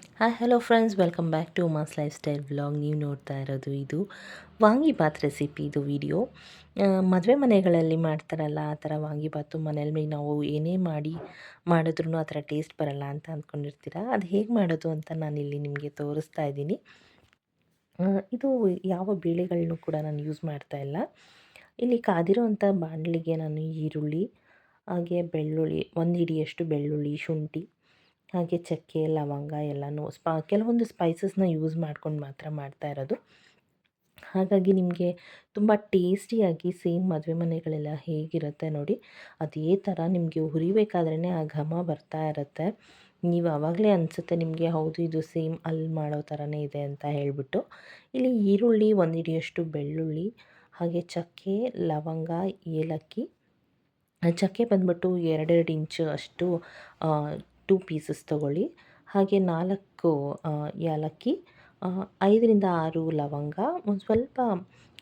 Hi hello friends welcome back to mass lifestyle vlog ನೀವು ನೋಡ್ತಾ ಇರೋದು ಇದು ವಾಂಗಿಬಾತ್ ರೆಸಿಪಿ ಇದು ವಿಡಿಯೋ ಮದುವೆ ಮನೆಗಳಲ್ಲಿ ಮಾಡ್ತಾರಲ್ಲ, ಆ ಥರ ವಾಂಗಿಬಾತು ಮನೇಲಿ ನಾವು ಏನೇ ಮಾಡಿ ಮಾಡಿದ್ರೂ ಆ ಥರ ಟೇಸ್ಟ್ ಬರಲ್ಲ ಅಂತ ಅಂದ್ಕೊಂಡಿರ್ತೀರ? ಅದು ಹೇಗೆ ಮಾಡೋದು ಅಂತ ನಾನಿಲ್ಲಿ ನಿಮಗೆ ತೋರಿಸ್ತಾ ಇದ್ದೀನಿ. ಇದು ಯಾವ ಬೇಳೆಗಳನ್ನು ಕೂಡ ನಾನು ಯೂಸ್ ಮಾಡ್ತಾ ಇಲ್ಲ. ಇಲ್ಲಿ ಕಾದಿರೋವಂಥ ಬಾಣಲಿಗೆ ನಾನು ಈರುಳ್ಳಿ, ಹಾಗೆ ಬೆಳ್ಳುಳ್ಳಿ, ಒಂದು ಹಿಡಿಯಷ್ಟು ಬೆಳ್ಳುಳ್ಳಿ, ಶುಂಠಿ ಹಾಗೆ ಚಕ್ಕೆ, ಲವಂಗ ಎಲ್ಲನೂ ಸ್ಪ ಕೆಲವೊಂದು ಸ್ಪೈಸಸ್ನ ಯೂಸ್ ಮಾಡ್ಕೊಂಡು ಮಾತ್ರ ಮಾಡ್ತಾ ಇರೋದು. ಹಾಗಾಗಿ ನಿಮಗೆ ತುಂಬ ಟೇಸ್ಟಿಯಾಗಿ ಸೇಮ್ ಮದುವೆ ಮನೆಗಳೆಲ್ಲ ಹೇಗಿರುತ್ತೆ ನೋಡಿ, ಅದೇ ಥರ ನಿಮಗೆ ಹುರಿಬೇಕಾದ್ರೇ ಆ ಘಮ ಬರ್ತಾ ಇರುತ್ತೆ. ನೀವು ಆವಾಗಲೇ ಅನಿಸುತ್ತೆ ನಿಮಗೆ ಹೌದು ಇದು ಸೇಮ್ ಅಲ್ಲಿ ಮಾಡೋ ಥರನೇ ಇದೆ ಅಂತ ಹೇಳಿಬಿಟ್ಟು. ಇಲ್ಲಿ ಈರುಳ್ಳಿ, ಒಂದಿಡಿಯಷ್ಟು ಬೆಳ್ಳುಳ್ಳಿ, ಹಾಗೆ ಚಕ್ಕೆ, ಲವಂಗ, ಏಲಕ್ಕಿ, ಚಕ್ಕೆ ಬಂದ್ಬಿಟ್ಟು ಎರಡೆರಡು ಇಂಚು ಅಷ್ಟು ಟೂ ಪೀಸಸ್ ತೊಗೊಳ್ಳಿ. ಹಾಗೆ ನಾಲ್ಕು ಏಲಕ್ಕಿ ಐದರಿಂದ ಆರು ಲವಂಗ, ಒಂದು ಸ್ವಲ್ಪ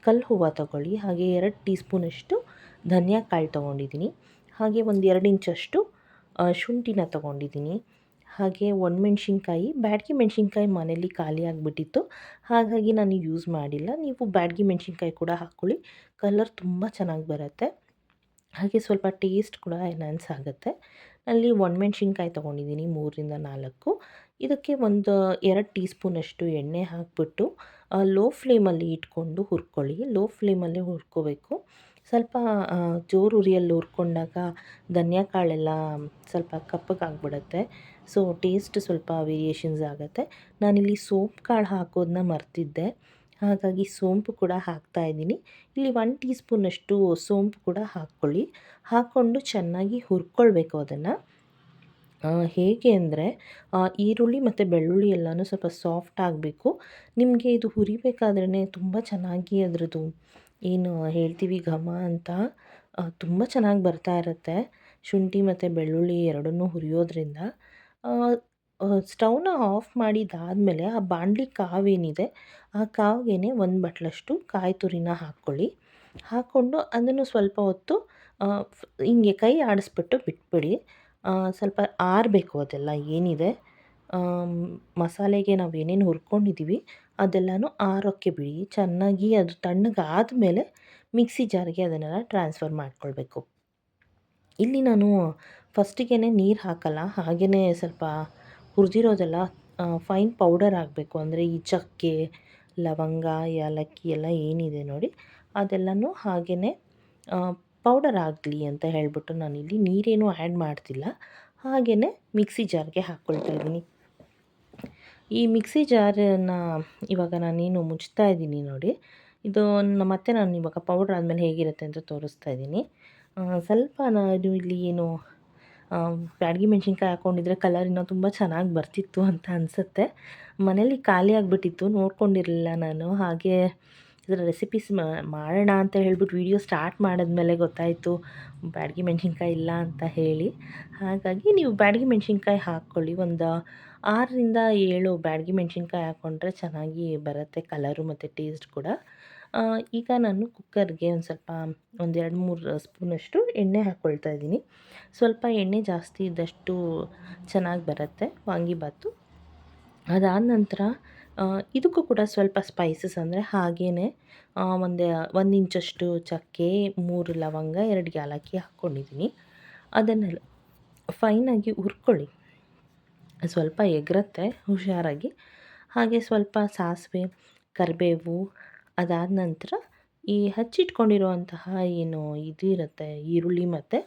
ಕಲ್ಲು ಹೂವು ತೊಗೊಳ್ಳಿ. ಹಾಗೆ ಎರಡು ಟೀ ಸ್ಪೂನಷ್ಟು ಧನಿಯಾ ಕಾಳು ತೊಗೊಂಡಿದ್ದೀನಿ ಹಾಗೆ ಒಂದು ಎರಡು ಇಂಚಷ್ಟು ಶುಂಠಿನ ತೊಗೊಂಡಿದ್ದೀನಿ ಹಾಗೆ ಒಣಮೆಣ್ಸಿನ್ಕಾಯಿ ಬ್ಯಾಡಗಿ ಮೆಣಸಿನ್ಕಾಯಿ ಮನೇಲಿ ಖಾಲಿ ಆಗಿಬಿಟ್ಟಿತ್ತು. ಹಾಗಾಗಿ ನಾನು ಯೂಸ್ ಮಾಡಿಲ್ಲ. ನೀವು ಬ್ಯಾಡಗಿ ಮೆಣಸಿನ್ಕಾಯಿ ಕೂಡ ಹಾಕ್ಕೊಳ್ಳಿ. ಕಲರ್ ತುಂಬ ಚೆನ್ನಾಗಿ ಬರುತ್ತೆ. ಹಾಗೆ ಸ್ವಲ್ಪ ಟೇಸ್ಟ್ ಕೂಡ ಎನ್ಹಾನ್ಸ್ ಆಗುತ್ತೆ. ಅಲ್ಲಿ ಒಣಮೆಣ್ಸಿನ್ಕಾಯಿ ತೊಗೊಂಡಿದ್ದೀನಿ ಮೂರರಿಂದ ನಾಲ್ಕು. ಇದಕ್ಕೆ ಒಂದು ಎರಡು ಟೀ ಸ್ಪೂನಷ್ಟು ಎಣ್ಣೆ ಹಾಕಿಬಿಟ್ಟು ಲೋ ಫ್ಲೇಮಲ್ಲಿ ಇಟ್ಕೊಂಡು ಹುರ್ಕೊಳ್ಳಿ. ಲೋ ಫ್ಲೇಮಲ್ಲೇ ಹುರ್ಕೋಬೇಕು. ಸ್ವಲ್ಪ ಜೋರು ಉರಿಯಲ್ಲಿ ಹುರ್ಕೊಂಡಾಗ ಧನಿಯಾ ಕಾಳೆಲ್ಲ ಸ್ವಲ್ಪ ಕಪ್ಪಗಾಗ್ಬಿಡುತ್ತೆ ಸೊ ಟೇಸ್ಟ್ ಸ್ವಲ್ಪ ವೇರಿಯೇಷನ್ಸ್ ಆಗುತ್ತೆ. ನಾನಿಲ್ಲಿ ಸೋಪ್ ಕಾಳು ಹಾಕೋದನ್ನ ಮರ್ತಿದ್ದೆ. ಹಾಗಾಗಿ ಸೋಂಪು ಕೂಡ ಹಾಕ್ತಾ ಇದ್ದೀನಿ. ಇಲ್ಲಿ ಒನ್ ಟೀ ಸ್ಪೂನಷ್ಟು ಸೋಂಪು ಕೂಡ ಹಾಕ್ಕೊಳ್ಳಿ. ಹಾಕ್ಕೊಂಡು ಚೆನ್ನಾಗಿ ಹುರ್ಕೊಳ್ಬೇಕು ಅದನ್ನು. ಹೇಗೆ ಅಂದರೆ ಈರುಳ್ಳಿ ಮತ್ತು ಬೆಳ್ಳುಳ್ಳಿ ಎಲ್ಲನೂ ಸ್ವಲ್ಪ ಸಾಫ್ಟ್ ಆಗಬೇಕು. ನಿಮಗೆ ಇದು ಹುರಿಬೇಕಾದ್ರೇ ತುಂಬ ಚೆನ್ನಾಗಿ ಅದರದ್ದು, ಏನು ಹೇಳ್ತೀವಿ ಘಮ ಅಂತ ತುಂಬ ಚೆನ್ನಾಗಿ ಬರ್ತಾ ಇರುತ್ತೆ. ಶುಂಠಿ ಮತ್ತು ಬೆಳ್ಳುಳ್ಳಿ ಎರಡನ್ನೂ ಹುರಿಯೋದ್ರಿಂದ. ಸ್ಟವ್ನ ಆಫ್ ಮಾಡಿದಾದಮೇಲೆ ಆ ಬಾಣಲಿ ಕಾವೇನಿದೆ, ಆ ಕಾವಿಗೆ ಒಂದು ಬಟ್ಲಷ್ಟು ಕಾಯಿ ತುರಿನ ಹಾಕ್ಕೊಳ್ಳಿ. ಹಾಕ್ಕೊಂಡು ಅದನ್ನು ಸ್ವಲ್ಪ ಹೊತ್ತು ಹಿಂಗೆ ಕೈ ಆಡಿಸ್ಬಿಟ್ಟು ಬಿಟ್ಬಿಡಿ. ಸ್ವಲ್ಪ ಆರಬೇಕು ಅದೆಲ್ಲ ಏನಿದೆ. ಮಸಾಲೆಗೆ ನಾವು ಏನೇನು ಹುರ್ಕೊಂಡಿದ್ದೀವಿ ಅದೆಲ್ಲನೂ ಆರೋಕ್ಕೆ ಬಿಡಿ. ಚೆನ್ನಾಗಿ ಅದು ತಣ್ಣಗಾದಮೇಲೆ ಮಿಕ್ಸಿ ಜಾರಿಗೆ ಅದನ್ನೆಲ್ಲ ಟ್ರಾನ್ಸ್ಫರ್ ಮಾಡ್ಕೊಳ್ಬೇಕು. ಇಲ್ಲಿ ನಾನು ಫಸ್ಟಿಗೆ ನೀರು ಹಾಕಲ್ಲ ಹಾಗೆಯೇ ಸ್ವಲ್ಪ ಹುರಿದಿರೋದೆಲ್ಲ ಫೈನ್ ಪೌಡರ್ ಆಗಬೇಕು. ಅಂದರೆ ಈ ಚಕ್ಕೆ, ಲವಂಗ, ಏಲಕ್ಕಿ ಎಲ್ಲ ಏನಿದೆ ನೋಡಿ, ಅದೆಲ್ಲನೂ ಹಾಗೆಯೇ ಪೌಡರ್ ಆಗಲಿ ಅಂತ ಹೇಳಿಬಿಟ್ಟು ನಾನಿಲ್ಲಿ ನೀರೇನು ಆ್ಯಡ್ ಮಾಡ್ತಿಲ್ಲ. ಹಾಗೆಯೇ ಮಿಕ್ಸಿ ಜಾರ್ಗೆ ಹಾಕ್ಕೊಳ್ತಾ ಇದ್ದೀನಿ. ಈ ಮಿಕ್ಸಿ ಜಾರನ್ನು ಇವಾಗ ನಾನೇನು ಮುಚ್ತಾ ಇದ್ದೀನಿ ನೋಡಿ, ಇದು ಮತ್ತೆ ನಾನು ಇವಾಗ ಪೌಡ್ರ್ ಆದಮೇಲೆ ಹೇಗಿರುತ್ತೆ ಅಂತ ತೋರಿಸ್ತಾ ಇದ್ದೀನಿ. ಸ್ವಲ್ಪ ನಾನು ಇಲ್ಲಿ ಏನು ಬ್ಯಾಡಗಿ ಮೆಣಸಿನ್ಕಾಯಿ ಹಾಕ್ಕೊಂಡಿದ್ರೆ ಕಲರ್ ಇನ್ನೂ ತುಂಬ ಚೆನ್ನಾಗಿ ಬರ್ತಿತ್ತು ಅಂತ ಅನಿಸುತ್ತೆ. ಮನೇಲಿ ಖಾಲಿ ಆಗಿಬಿಟ್ಟಿತ್ತು, ನೋಡ್ಕೊಂಡಿರಲಿಲ್ಲ ನಾನು. ಹಾಗೆ ಇದರ ರೆಸಿಪೀಸ್ ಮಾಡೋಣ ಅಂತ ಹೇಳ್ಬಿಟ್ಟು ವಿಡಿಯೋ ಸ್ಟಾರ್ಟ್ ಮಾಡಿದ್ಮೇಲೆ ಗೊತ್ತಾಯಿತು, ಬ್ಯಾಡಗಿ ಮೆಣಸಿನ್ಕಾಯಿ ಇಲ್ಲ ಅಂತ ಹೇಳಿ. ಹಾಗಾಗಿ ನೀವು ಬ್ಯಾಡಗಿ ಮೆಣಸಿನ್ಕಾಯಿ ಹಾಕ್ಕೊಳ್ಳಿ. ಒಂದು ಆರರಿಂದ ಏಳು ಬ್ಯಾಡಗಿ ಮೆಣಸಿನ್ಕಾಯಿ ಹಾಕ್ಕೊಂಡ್ರೆ ಚೆನ್ನಾಗಿ ಬರುತ್ತೆ ಕಲರು ಮತ್ತು ಟೇಸ್ಟ್ ಕೂಡ. ಈಗ ನಾನು ಕುಕ್ಕರ್ಗೆ ಒಂದು ಸ್ವಲ್ಪ ಒಂದೆರಡು ಮೂರು ಸ್ಪೂನಷ್ಟು ಎಣ್ಣೆ ಹಾಕ್ಕೊಳ್ತಾ ಇದ್ದೀನಿ. ಸ್ವಲ್ಪ ಎಣ್ಣೆ ಜಾಸ್ತಿ ಇದ್ದಷ್ಟು ಚೆನ್ನಾಗಿ ಬರುತ್ತೆ ವಾಂಗಿಬಾತು ಅದಾದ ನಂತರ ಇದಕ್ಕೂ ಕೂಡ ಸ್ವಲ್ಪ ಸ್ಪೈಸಸ್ ಅಂದರೆ ಹಾಗೇ ಒಂದು ಒಂದು ಇಂಚಷ್ಟು ಚಕ್ಕೆ, ಮೂರು ಲವಂಗ, ಎರಡು ಏಲಕ್ಕಿ ಹಾಕ್ಕೊಂಡಿದ್ದೀನಿ ಅದನ್ನೆಲ್ಲ ಫೈನಾಗಿ ಹುರ್ಕೊಳ್ಳಿ. ಸ್ವಲ್ಪ ಎಗರುತ್ತೆ, ಹುಷಾರಾಗಿ. ಹಾಗೆ ಸ್ವಲ್ಪ ಸಾಸಿವೆ, ಕರಿಬೇವು ಅದಾದ ನಂತರ ಈ ಹಚ್ಚಿಟ್ಕೊಂಡಿರುವಂತಹ ಏನು ಇದಿರುತ್ತೆ ಈರುಳ್ಳಿ ಮತ್ತು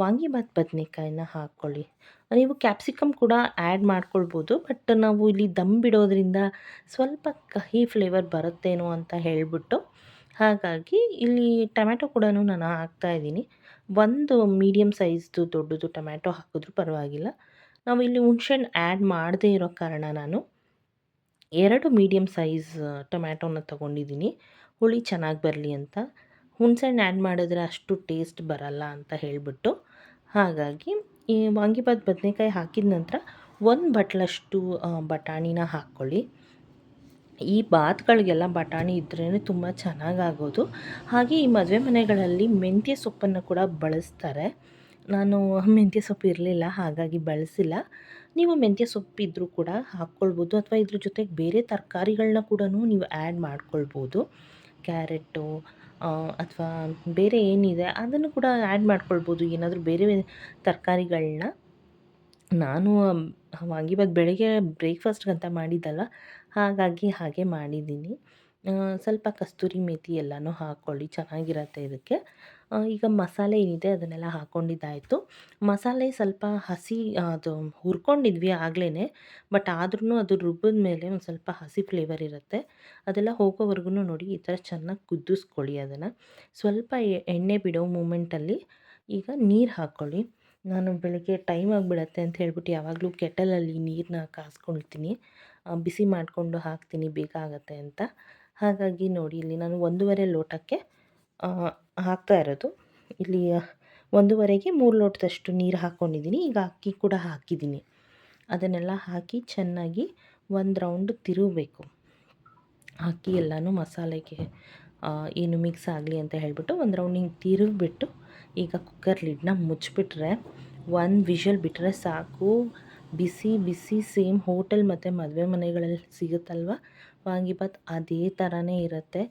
ವಾಂಗಿಬಾತ್ ಬದನೆಕಾಯಿನ ಹಾಕ್ಕೊಳ್ಳಿ ನೀವು ಕ್ಯಾಪ್ಸಿಕಮ್ ಕೂಡ ಆ್ಯಡ್ ಮಾಡ್ಕೊಳ್ಬೋದು ಬಟ್ ನಾವು ಇಲ್ಲಿ ದಮ್ ಬಿಡೋದ್ರಿಂದ ಸ್ವಲ್ಪ ಕಹಿ ಫ್ಲೇವರ್ ಬರುತ್ತೇನೋ ಅಂತ ಹೇಳಿಬಿಟ್ಟು, ಹಾಗಾಗಿ ಇಲ್ಲಿ ಟೊಮ್ಯಾಟೊ ಕೂಡ ನಾನು ಹಾಕ್ತಾ ಇದ್ದೀನಿ. ಒಂದು ಮೀಡಿಯಮ್ ಸೈಜ್ದು ದೊಡ್ಡದು ಟೊಮ್ಯಾಟೊ ಹಾಕಿದ್ರೂ ಪರವಾಗಿಲ್ಲ. ನಾವು ಇಲ್ಲಿ ಹುಣ್ಸೆಹಣ್ಣು ಆ್ಯಡ್ ಮಾಡದೇ ಇರೋ ಕಾರಣ ನಾನು ಎರಡು ಮೀಡಿಯಮ್ ಸೈಜ್ ಟೊಮ್ಯಾಟೋನ ತೊಗೊಂಡಿದ್ದೀನಿ. ಹುಳಿ ಚೆನ್ನಾಗಿ ಬರಲಿ ಅಂತ. ಹುಣ್ಸೆಹಣ್ಣು ಆ್ಯಡ್ ಮಾಡಿದ್ರೆ ಅಷ್ಟು ಟೇಸ್ಟ್ ಬರಲ್ಲ ಅಂತ ಹೇಳಿಬಿಟ್ಟು. ಹಾಗಾಗಿ ಈ ವಾಂಗಿಬಾತ್ ಬದನೆಕಾಯಿ ಹಾಕಿದ ನಂತರ ಒಂದು ಬಟ್ಲಷ್ಟು ಬಟಾಣಿನ ಹಾಕ್ಕೊಳ್ಳಿ. ಈ ಬಾತ್ಗಳಿಗೆಲ್ಲ ಬಟಾಣಿ ಇದ್ರೇ ತುಂಬ ಚೆನ್ನಾಗಾಗೋದು ಹಾಗೆ ಈ ಮದುವೆ ಮನೆಗಳಲ್ಲಿ ಮೆಂತ್ಯ ಸೊಪ್ಪನ್ನು ಕೂಡ ಬಳಸ್ತಾರೆ. ನಾನು ಮೆಂತ್ಯ ಸೊಪ್ಪು ಇರಲಿಲ್ಲ, ಹಾಗಾಗಿ ಬಳಸಿಲ್ಲ. ನೀವು ಮೆಂತ್ಯ ಸೊಪ್ಪು ಇದ್ದರೂ ಕೂಡ ಹಾಕ್ಕೊಳ್ಬೋದು ಅಥವಾ ಇದ್ರ ಜೊತೆಗೆ ಬೇರೆ ತರಕಾರಿಗಳನ್ನ ಕೂಡ ನೀವು ಆ್ಯಡ್ ಮಾಡ್ಕೊಳ್ಬೋದು. ಕ್ಯಾರೆಟು ಅಥವಾ ಬೇರೆ ಏನಿದೆ ಅದನ್ನು ಕೂಡ ಆ್ಯಡ್ ಮಾಡ್ಕೊಳ್ಬೋದು. ಏನಾದರೂ ಬೇರೆ ತರಕಾರಿಗಳನ್ನ. ನಾನು ವಾಂಗಿಬಾತ್ ಬೆಳಗ್ಗೆ ಬ್ರೇಕ್ಫಾಸ್ಟ್ಗಂತ ಮಾಡಿದ್ದಲ್ಲ, ಹಾಗಾಗಿ ಹಾಗೆ ಮಾಡಿದ್ದೀನಿ. ಸ್ವಲ್ಪ ಕಸ್ತೂರಿ ಮೇಥಿ ಎಲ್ಲನೂ ಹಾಕ್ಕೊಳ್ಳಿ, ಚೆನ್ನಾಗಿರತ್ತೆ ಇದಕ್ಕೆ. ಈಗ ಮಸಾಲೆ ಏನಿದೆ ಅದನ್ನೆಲ್ಲ ಹಾಕ್ಕೊಂಡಿದ್ದಾಯಿತು ಮಸಾಲೆ ಸ್ವಲ್ಪ ಹಸಿ, ಅದು ಹುರ್ಕೊಂಡಿದ್ವಿ ಆಗಲೇ ಬಟ್ ಆದ್ರೂ ಅದು ರುಬ್ಬಿದ ಮೇಲೆ ಒಂದು ಸ್ವಲ್ಪ ಹಸಿ ಫ್ಲೇವರ್ ಇರುತ್ತೆ. ಅದೆಲ್ಲ ಹೋಗೋವರೆಗೂ ನೋಡಿ ಈ ಥರ ಚೆನ್ನಾಗಿ ಕುದಿಸ್ಕೊಳ್ಳಿ ಅದನ್ನು. ಸ್ವಲ್ಪ ಎಣ್ಣೆ ಬಿಡೋ ಮೂಮೆಂಟಲ್ಲಿ ಈಗ ನೀರು ಹಾಕ್ಕೊಳ್ಳಿ ನಾನು ಬೆಳಗ್ಗೆ ಟೈಮ್ ಆಗಿಬಿಡತ್ತೆ ಅಂತ ಹೇಳ್ಬಿಟ್ಟು ಯಾವಾಗಲೂ ಕೆಟಲಲ್ಲಿ ನೀರನ್ನ ಕಾಸ್ಕೊಳ್ತೀನಿ. ಬಿಸಿ ಮಾಡಿಕೊಂಡು ಹಾಕ್ತೀನಿ, ಬೇಗ ಆಗುತ್ತೆ ಅಂತ. ಹಾಗಾಗಿ ನೋಡಿ ಇಲ್ಲಿ ನಾನು ಒಂದೂವರೆ ಲೋಟಕ್ಕೆ ಹಾಕ್ತಾ ಇರೋದು. ಇಲ್ಲಿ ಒಂದೂವರೆಗೆ ಮೂರು ಲೋಟದಷ್ಟು ನೀರು ಹಾಕ್ಕೊಂಡಿದ್ದೀನಿ. ಈಗ ಅಕ್ಕಿ ಕೂಡ ಹಾಕಿದ್ದೀನಿ. ಅದನ್ನೆಲ್ಲ ಹಾಕಿ ಚೆನ್ನಾಗಿ ಒಂದು ರೌಂಡ್ ತಿರುಗಬೇಕು. ಅಕ್ಕಿ ಎಲ್ಲನೂ ಮಸಾಲೆಗೆ ಏನು ಮಿಕ್ಸ್ ಆಗಲಿ ಅಂತ ಹೇಳಿಬಿಟ್ಟು ಒಂದು ರೌಂಡ್ ಹಿಂಗೆ ತಿರುಗಿಬಿಟ್ಟು ಈಗ ಕುಕ್ಕರ್ ಲಿಡ್ನ ಮುಚ್ಚಿಬಿಟ್ರೆ, ಒಂದು ವಿಷಲ್ ಬಿಟ್ಟರೆ ಸಾಕು. ಬಿಸಿ ಬಿಸಿ ಸೇಮ್ ಹೋಟೆಲ್ ಮತ್ತು ಮದುವೆ ಮನೆಗಳಲ್ಲಿ ಸಿಗುತ್ತಲ್ವ? ವಾಂಗಿಬಾತ್ ಅದೇ ಥರನೇ ಇರುತ್ತೆ.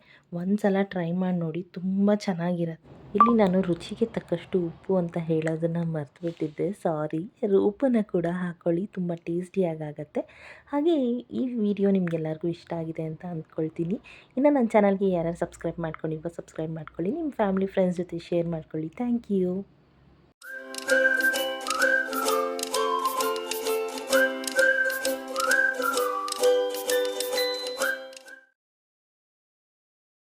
ಒಂದು ಸಲ ಟ್ರೈ ಮಾಡಿ ನೋಡಿ, ತುಂಬ ಚೆನ್ನಾಗಿರತ್ತೆ. ಇಲ್ಲಿ ನಾನು ರುಚಿಗೆ ತಕ್ಕಷ್ಟು ಉಪ್ಪು ಅಂತ ಹೇಳೋದನ್ನು ಮರ್ತುಬಿಟ್ಟಿದ್ದೆ. ಸಾರಿ ಉಪ್ಪನ್ನು ಕೂಡ ಹಾಕ್ಕೊಳ್ಳಿ ತುಂಬ ಟೇಸ್ಟಿಯಾಗತ್ತೆ ಹಾಗೆ ಈ ವಿಡಿಯೋ ನಿಮಗೆಲ್ಲರಿಗೂ ಇಷ್ಟ ಆಗಿದೆ ಅಂತ ಅಂದ್ಕೊಳ್ತೀನಿ. ಇನ್ನು ನನ್ನ ಚಾನಲ್ಗೆ ಯಾರ್ಯಾರು ಸಬ್ಸ್ಕ್ರೈಬ್ ಮಾಡ್ಕೊಂಡಿಲ್ವೋ ಸಬ್ಸ್ಕ್ರೈಬ್ ಮಾಡ್ಕೊಳ್ಳಿ. ನಿಮ್ಮ ಫ್ಯಾಮಿಲಿ ಫ್ರೆಂಡ್ಸ್ ಜೊತೆ ಶೇರ್ ಮಾಡ್ಕೊಳ್ಳಿ. Thank you